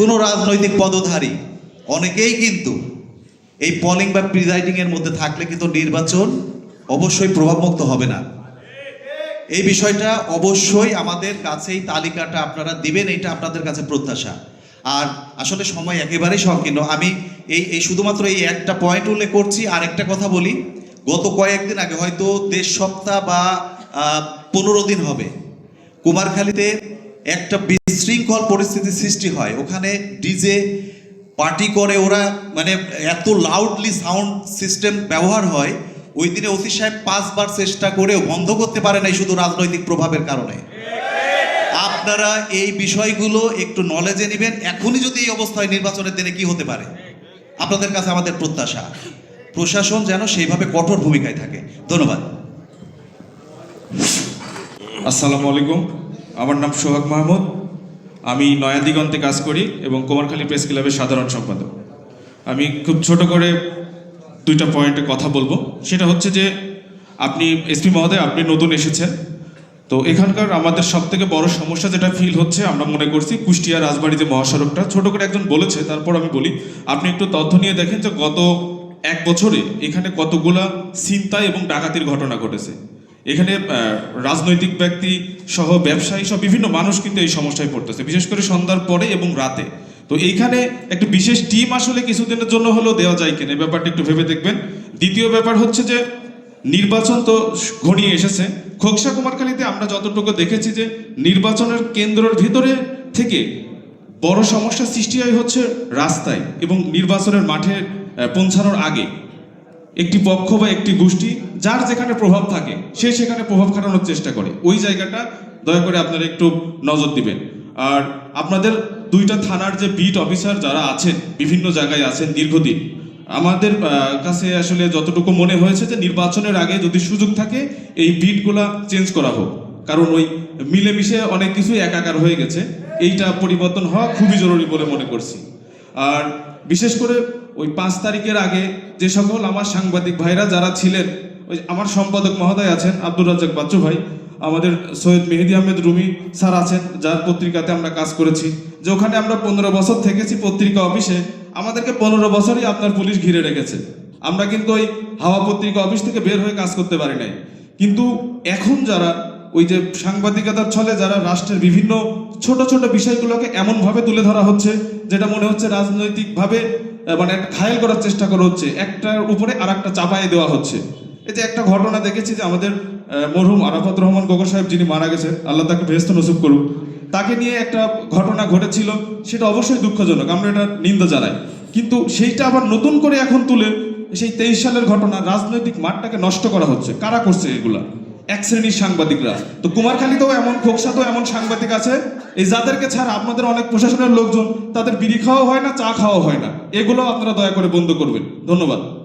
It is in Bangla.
কোনো রাজনৈতিক পদধারী। অনেকেই কিন্তু এই পলিং বা প্রিজাইডিং এর মধ্যে থাকলে কিন্তু নির্বাচন অবশ্যই প্রভাবমুক্ত হবে না। এই বিষয়টা অবশ্যই আমাদের কাছে এই তালিকাটা আপনারা দিবেন এটা আপনাদের কাছে প্রত্যাশা। আর আসলে সময় একেবারেই সংকীর্ণ। আমি এই এই শুধুমাত্র এই একটা পয়েন্ট উল্লেখ করছি, আর একটা কথা বলি। গত কয়েকদিন আগে হয়তো দেড় সপ্তাহ বা পনেরো দিন হবে। কুমারখালীতে একটা বিশৃঙ্খল পরিস্থিতি সৃষ্টি হয়। ওখানে ডিজে পার্টি করে, ওরা মানে এত লাউডলি সাউন্ড সিস্টেম ব্যবহার হয়, ওই দিনে ওসি সাহেব পাঁচবার চেষ্টা করেও বন্ধ করতে পারে নাই শুধু রাজনৈতিক প্রভাবের কারণে। আপনারা এই বিষয়গুলো একটু নলেজে নেবেন। এখনই যদি এই অবস্থায় নির্বাচনের দিনে কি হতে পারে? আপনাদের কাছে আমাদের প্রত্যাশা। প্রশাসন যেন সেইভাবে কঠোর ভূমিকায় থাকে। ধন্যবাদ। আসসালামু আলাইকুম। আমার নাম সোহাগ মাহমুদ। আমি নয়াদিগন্তে কাজ করি এবং কুমারখালী প্রেস ক্লাবের সাধারণ সম্পাদক। আমি খুব ছোট করে দুইটা পয়েন্টে কথা বলব। সেটা হচ্ছে যে, আপনি এসপি মহোদয়, আপনি নতুন এসেছেন। তো এখানকার আমাদের সব থেকে বড় সমস্যা যেটা ফিল হচ্ছে, আমরা মনে করছি কুষ্টিয়া রাজবাড়ি যে মহাসড়কটা, ছোট করে একজন বলেছে, তারপর আমি বলি, আপনি একটু তথ্য নিয়ে দেখেন যে গত এক বছরে এখানে কতগুলা ছিনতাই এবং ডাকাতির ঘটনা ঘটেছে। এখানে রাজনৈতিক ব্যক্তি সহ ব্যবসায়ী সহ বিভিন্ন মানুষ কিন্তু এই সমস্যায় পড়তেছে, বিশেষ করে সন্ধ্যার পরে এবং রাতে। তো এইখানে একটা বিশেষ টিম আসলে কিছুদিনের জন্য হলেও দেওয়া যায় কিনা ব্যাপারটা একটু ভেবে দেখবেন। দ্বিতীয় ব্যাপার হচ্ছে যে, নির্বাচন তো ঘনিয়ে এসেছে। খোকসা কুমারখালীতে আমরা যতটুকু দেখেছি যে, নির্বাচনের কেন্দ্রের ভিতরে থেকে বড় সমস্যা সৃষ্টি হয় হচ্ছে রাস্তায় এবং নির্বাচনের মাঠে পৌঁছানোর আগে। একটি পক্ষ বা একটি গোষ্ঠী, যার যেখানে প্রভাব থাকে, সে সেখানে প্রভাব খাটানোর চেষ্টা করে। ওই জায়গাটা দয়া করে আপনারা একটু নজর দিবেন। আর আপনাদের দুইটা থানার যে বিট অফিসার যারা আছেন, বিভিন্ন জায়গায় আছেন দীর্ঘদিন, আমাদের কাছে আসলে যতটুকু মনে হয়েছে যে নির্বাচনের আগে যদি সুযোগ থাকে, এই বিটগুলা চেঞ্জ করা হোক। কারণ ওই মিলেমিশে অনেক কিছুই একাকার হয়ে গেছে। এইটা পরিবর্তন হওয়া খুবই জরুরি বলে মনে করছি। আর বিশেষ করে ওই পাঁচ তারিখের আগে যে সকল আমার সাংবাদিক ভাইরা যারা ছিলেন, ওই আমার সম্পাদক মহোদয় আছেন, আব্দুর রাজ্জাক বাচ্চু ভাই, আমাদের সৈয়দ মেহেদি আহমেদ রুমি স্যার আছেন, যার পত্রিকাতে আমরা কাজ করেছি, যে ওখানে আমরা পনেরো বছর থেকেছি পত্রিকা অফিসে, আমাদেরকে পনেরো বছরই আপনার পুলিশ ঘিরে রেখেছে। আমরা কিন্তু ওই হাওয়া পত্রিকা অফিস থেকে বের হয়ে কাজ করতে পারি নাই। কিন্তু এখন যারা ওই যে সাংবাদিকতার ছলে যারা রাষ্ট্রের বিভিন্ন ছোট ছোট বিষয়গুলোকে এমনভাবে তুলে ধরা হচ্ছে, যেটা মনে হচ্ছে রাজনৈতিকভাবে মানে একটা ঘায়েল করার চেষ্টা করা হচ্ছে। একটার উপরে আর একটা চাপাই দেওয়া হচ্ছে। এই যে একটা ঘটনা দেখেছি যে আমাদের মরহুম আরাফাত রহমান গগর সাহেব যিনি মারা গেছেন, আল্লাহ তাকে ভেস্ত নসুব করুক, তাকে নিয়ে একটা ঘটনা ঘটেছিল, সেটা অবশ্যই দুঃখজনক, আমরা এটা নিন্দা জানাই। কিন্তু সেইটা আবার নতুন করে এখন তুলে সেই তেইশ সালের ঘটনা, রাজনৈতিক মাঠটাকে নষ্ট করা হচ্ছে। কারা করছে এগুলা? এক শ্রেণির সাংবাদিকরা। তো কুমারখালীতেও এমন, খোকসাতেও এমন সাংবাদিক আছে এই যাদেরকে ছাড়া আপনাদের অনেক প্রশাসনের লোকজন, তাদের বিড়ি খাওয়া হয় না, চা খাওয়া হয় না। এগুলো আপনারা দয়া করে বন্ধ করবেন। ধন্যবাদ।